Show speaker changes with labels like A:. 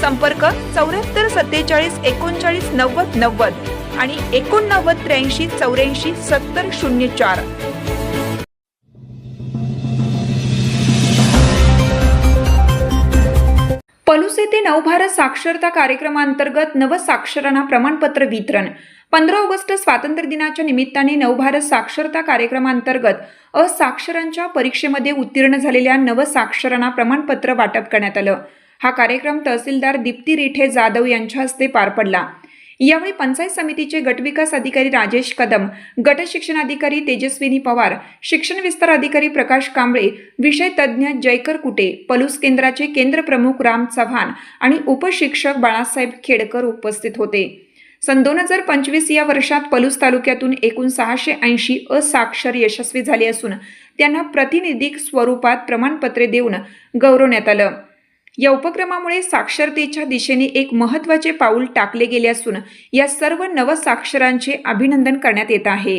A: संपर्क चौऱ्याहत्तर सत्तेचाळीस एकोणचाळीस नव्वद नव्वद आणि एकोणनव्वद त्र्याऐंशी चौऱ्याऐंशी सत्तर शून्य चार. पलूस येथे नवभारत साक्षरता कार्यक्रमांतर्गत नवसाक्षरांना प्रमाणपत्र वितरण. पंधरा ऑगस्ट स्वातंत्र्य दिनाच्या निमित्ताने नवभारत साक्षरता कार्यक्रमांतर्गत असाक्षरांच्या परीक्षेमध्ये उत्तीर्ण झालेल्या नवसाक्षरांना प्रमाणपत्र वाटप करण्यात आलं. हा कार्यक्रम तहसीलदार दीप्ती रिठे जाधव यांच्या हस्ते पार पडला. यावेळी पंचायत समितीचे गटविकास अधिकारी राजेश कदम गट शिक्षणाधिकारी तेजस्विनी पवार शिक्षण विस्तार अधिकारी प्रकाश कांबळे विषय तज्ज्ञ जयकर कुटे पलूस केंद्राचे केंद्र प्रमुख राम चव्हाण आणि उपशिक्षक बाळासाहेब खेडकर उपस्थित होते. सन दोन हजार पंचवीस या वर्षात पलूस तालुक्यातून एकूण सहाशे ऐंशी असाक्षर यशस्वी झाले असून त्यांना प्रतिनिधिक स्वरूपात प्रमाणपत्रे देऊन गौरवण्यात आलं. या उपक्रमामुळे साक्षरतेच्या दिशेने एक महत्त्वाचे पाऊल टाकले गेले असून या सर्व नवसाक्षरांचे अभिनंदन करण्यात येत आहे.